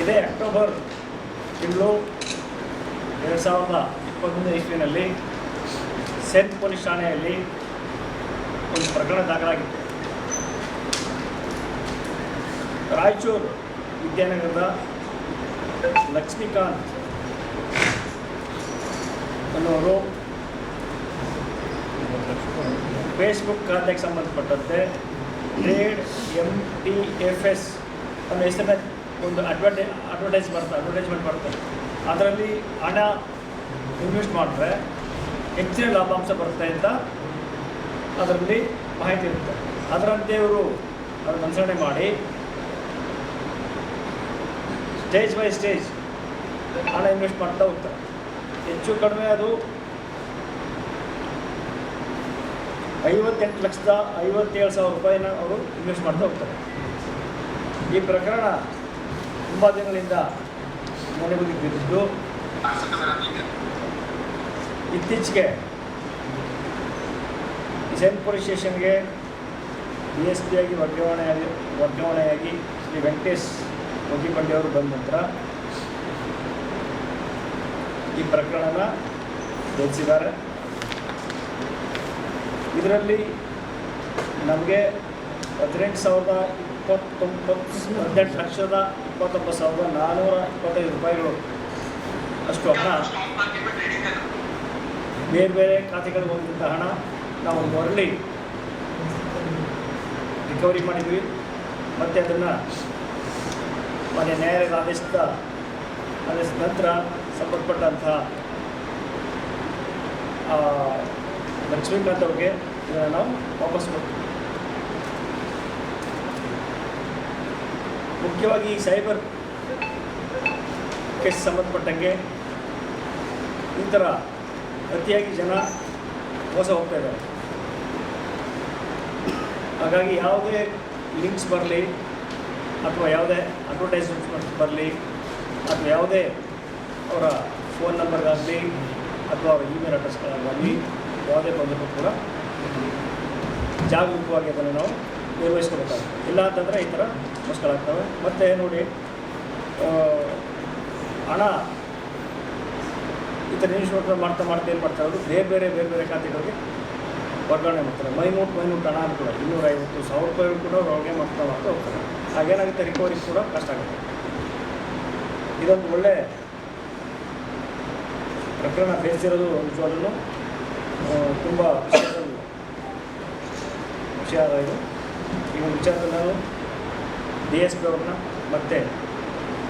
ಇದೇ ಅಕ್ಟೋಬರ್ ತಿಂಗಳು ಎರಡು ಸಾವಿರದ ಇಪ್ಪತ್ತೊಂದನೇ ಇಸ್ವಿನಲ್ಲಿ ಸೆಂಟ್ ಪೊಲೀಸ್ ಠಾಣೆಯಲ್ಲಿ ಒಂದು ಪ್ರಕರಣ ದಾಖಲಾಗಿತ್ತು. ರಾಯಚೂರು ವಿದ್ಯಾನಗರದ ಲಕ್ಷ್ಮೀಕಾಂತ್ ಅನ್ನೋರು ಫೇಸ್ಬುಕ್ ಖಾತೆಗೆ ಸಂಬಂಧಪಟ್ಟಂತೆ trade M T F S ಅನ್ನೋ ಹೆಸರಿನ ಒಂದು ಅಡ್ವರ್ಟೈ ಅಡ್ವರ್ಟೈಸ್ ಬರ್ತದೆ ಅಡ್ವರ್ಟೈಸ್ಮೆಂಟ್ ಮಾಡ್ತಾರೆ ಅದರಲ್ಲಿ ಹಣ ಇನ್ವೆಸ್ಟ್ ಮಾಡಿದ್ರೆ ಹೆಚ್ಚಿನ ಲಾಭಾಂಶ ಬರುತ್ತೆ ಅಂತ ಅದರಲ್ಲಿ ಮಾಹಿತಿ ಇರುತ್ತೆ. ಅದರಂತೆ ಅವರು ಅದನ್ನು ಅನುಸರಣೆ ಮಾಡಿ ಸ್ಟೇಜ್ ಬೈ ಸ್ಟೇಜ್ ಹಣ ಇನ್ವೆಸ್ಟ್ ಮಾಡ್ತಾ ಹೋಗ್ತಾರೆ. ಹೆಚ್ಚು ಕಡಿಮೆ ಅದು ಐವತ್ತೆಂಟು ಲಕ್ಷದ ಐವತ್ತೇಳು ಸಾವಿರ ರೂಪಾಯಿನ ಅವರು ಇನ್ವೆಸ್ಟ್ ಮಾಡ್ತಾ ಹೋಗ್ತಾರೆ. ಈ ಪ್ರಕರಣ ತುಂಬ ದಿನಗಳಿಂದ ನೆನೆಗುದಿಗೆ ಬಿದ್ದಿದ್ದು ಇತ್ತೀಚೆಗೆ ಪೊಲೀಸ್ ಸ್ಟೇಷನ್ಗೆ ಡಿ ಎಸ್ ಪಿ ಆಗಿ ವರ್ಗಾವಣೆಯಾಗಿ ವರ್ಗಾವಣೆಯಾಗಿ ಶ್ರೀ ವೆಂಕಟೇಶ್ ಅವರು ಬಂದ ನಂತರ ಈ ಪ್ರಕರಣನ ತಿಳಿಸಿದ್ದಾರೆ ಇದರಲ್ಲಿ ನಮಗೆ ಹದಿನೆಂಟು ಸಾವಿರದ ಇಪ್ಪತ್ತೊಂಬತ್ತು ಹದಿನೆಂಟು ಲಕ್ಷದ ಇಪ್ಪತ್ತೊಂಬತ್ತು ಸಾವಿರದ ನಾನ್ನೂರ ಇಪ್ಪತ್ತೈದು ರೂಪಾಯಿಗಳು. ಅಷ್ಟು ಹಣ ಬೇರೆ ಬೇರೆ ಖಾತೆಗಳಿಗೆ ಹೋಗಿದ್ದ ಹಣ ನಾವು ಮರಳಿ ರಿಕವರಿ ಮಾಡಿದ್ವಿ. ಮತ್ತು ಅದನ್ನು ಮನೆ ನ್ಯಾಯಾಲಯದ ಆದೇಶದ ಆದೇಶದ ನಂತರ ಸಂಬಂಧಪಟ್ಟಂತಹ ಲಕ್ಷ್ಮೀಕಾಂತ್ ಅವ್ರಿಗೆ ನಾವು ವಾಪಸ್ ಕೊಡ್ತೀವಿ. ಮುಖ್ಯವಾಗಿ ಈ ಸೈಬರ್ ಕೇಸ್ ಸಂಬಂಧಪಟ್ಟಂಗೆ ಈ ಥರ ಅತಿಯಾಗಿ ಜನ ಮೋಸ ಹೋಗ್ತಾ ಇದ್ದಾರೆ. ಹಾಗಾಗಿ ಯಾವುದೇ ಲಿಂಕ್ಸ್ ಬರಲಿ ಅಥವಾ ಯಾವುದೇ ಅಡ್ವರ್ಟೈಸ್ಮೆಂಟ್ ಬರಲಿ ಅಥವಾ ಯಾವುದೇ ಅವರ ಫೋನ್ ನಂಬರ್ಗಾಗಲಿ ಅಥವಾ ಅವರ ಇಮೇಲ್ ಅಡ್ರೆಸ್ಗಳಾಗಲಿ ಯಾವುದೇ ಬಂದರೂ ಕೂಡ ಜಾಗರೂಕವಾಗಿ ಅದನ್ನು ನಾವು ನಿರ್ವಹಿಸ್ಕೋಬೇಕಾಗುತ್ತೆ ಇಲ್ಲ ಅಂತಂದರೆ ಈ ಥರ ಮಸ್ಕಳಾಗ್ತವೆ ಮತ್ತು ನೋಡಿ ಹಣ ಈ ಥರ ಇನ್ಶೂರೆನ್ಸ್ ಮಾಡ್ತಾ ಮಾಡ್ತಾ ಏನು ಮಾಡ್ತಾ ಇರೋದು? ಬೇರೆ ಬೇರೆ ಬೇರೆ ಬೇರೆ ಖಾತೆಗಳಿಗೆ ವರ್ಗಾವಣೆ ಮಾಡ್ತಾರೆ. ಮೈನೂಟ್ ಮೈನೂಟ್ ಹಣ ಅಂತ ಕೂಡ ಇನ್ನೂರೈವತ್ತು ಸಾವಿರ ರೂಪಾಯಿ ಕೂಡ ಅವ್ರು ಅವ್ರಿಗೆ ಮಾಡ್ತಾ ಮಾಡ್ತಾ ಹೋಗ್ತಾರೆ. ಹಾಗೇನಾಗುತ್ತೆ? ರಿಕವರಿ ಕೂಡ ಕಷ್ಟ ಆಗುತ್ತೆ. ಇದೊಂದು ಒಳ್ಳೆ ಪ್ರಕರಣ ಬೇಯಿಸಿರೋದು ನಿಜವಾಗ್ಲೂ ತುಂಬ ವಿಷಯ ಇದು. ಈ ಒಂದು ವಿಚಾರದಲ್ಲಿ ನಾನು ಡಿ ಎಸ್ ಪಿ ಅವ್ರನ್ನ ಮತ್ತು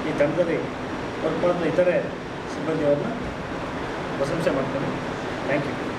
ಈ ತಂಡದಲ್ಲಿ ವರ್ಕ್ ಮಾಡಿದ ಇತರೆ ಸಿಬ್ಬಂದಿಯವ್ರನ್ನ ಪ್ರಶಂಸೆ ಮಾಡ್ತೇನೆ. Thank you